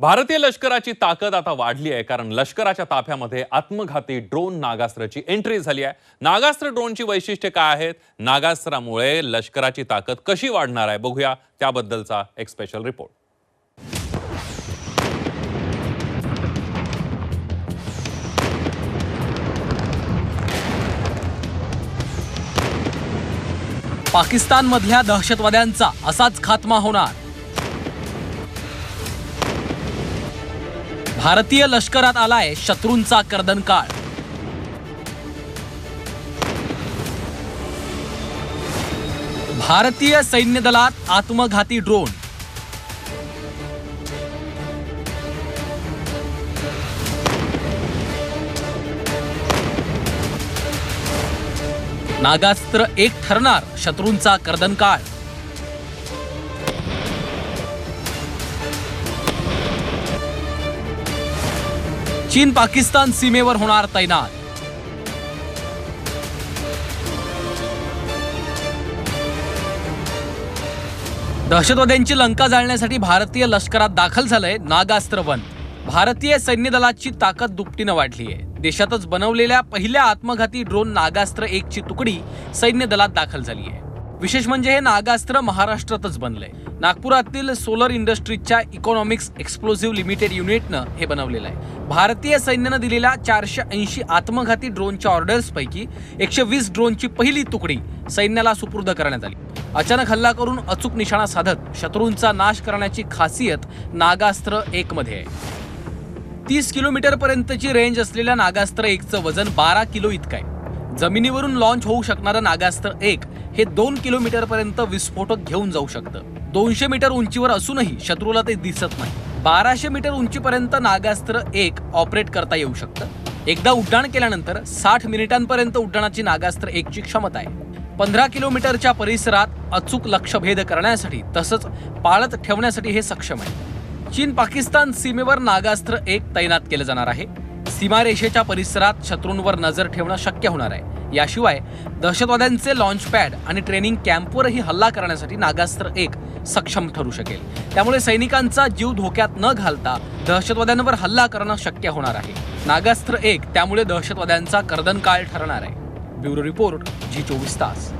भारतीय लष्कराची ताकद आता वाढली आहे कारण लष्कराच्या ताफ्यामध्ये आत्मघाती ड्रोन नागास्त्राची एंट्री झाली आहे. नागास्त्र ड्रोनची वैशिष्ट्ये काय आहेत? नागास्त्रामुळे लष्कराची ताकद कशी वाढणार आहे? बघूया त्याबद्दलचा एक स्पेशल रिपोर्ट पाकिस्तानमधल्या दहशतवाद्यांचा असाच खात्मा होणार. भारतीय लष्करात आलाय शत्रूंचा कर्दन काळ. भारतीय सैन्य दलात आत्मघाती ड्रोन. नागास्त्र एक ठरणार शत्रूंचा कर्दनकाळ चीन पाकिस्तान सीमेवर होणार तैनात. दहशतवाद्यांची लंका जाळण्यासाठी भारतीय लष्करात दाखल झालंय नागास्त्र वन भारतीय सैन्य दलाची ताकद दुपटीनं वाढली आहे देशातच बनवलेल्या पहिल्या आत्मघाती ड्रोन नागास्त्र एक ची तुकडी सैन्य दलात दाखल झाली आहे विशेष म्हणजे हे नागास्त्र महाराष्ट्रातच बनलंय. नागपुरातील सोलर इंडस्ट्रीजच्या इकॉनॉमिक्स एक्सप्लोझिव्ह लिमिटेड युनिटनं हे बनवलेलं आहे. भारतीय सैन्यानं दिलेल्या चारशे ऐंशी आत्मघाती ड्रोनच्या ऑर्डर्सपैकी एकशे वीस ड्रोनची पहिली तुकडी सैन्याला सुपूर्द करण्यात आली. अचानक हल्ला करून अचूक निशाणा साधत शत्रूंचा नाश करण्याची खासियत नागास्त्र एकमध्ये आहे. तीस किलोमीटरपर्यंतची रेंज असलेल्या नागास्त्र एकचं वजन बारा किलो इतकं आहे. जमिनीवरून लॉन्च होऊ शकणारं नागास्त्र एक हे दोन किलोमीटर पर्यंत विस्फोटक घेऊन जाऊ शकतं. दोनशे मीटर उंचीवर असूनही शत्रूला ते दिसत नाही. बाराशे मीटर उंचीपर्यंत नागास्त्र एक ऑपरेट करता येऊ शकतं. एकदा उड्डाण केल्यानंतर साठ मिनिटांपर्यंत उड्डाणाची नागास्त्र एकची क्षमता आहे. पंधरा किलोमीटरच्या परिसरात अचूक लक्षभेद करण्यासाठी तसंच पाळत ठेवण्यासाठी हे सक्षम आहे. चीन पाकिस्तान सीमेवर नागास्त्र एक तैनात केलं जाणार आहे. सीमारेषेच्या परिसरात शत्रूंवर नजर ठेवणं शक्य होणार आहे. याशिवाय दहशतवाद्यांचे लॉन्च पॅड आणि ट्रेनिंग कॅम्पवरही हल्ला करण्यासाठी नागास्त्र एक सक्षम ठरू शकेल. त्यामुळे सैनिकांचा जीव धोक्यात न घालता दहशतवाद्यांवर हल्ला करणं शक्य होणार आहे. नागास्त्र एक त्यामुळे दहशतवाद्यांचा कर्दनकाळ ठरणार आहे. ब्युरो रिपोर्ट जी चोवीस तास.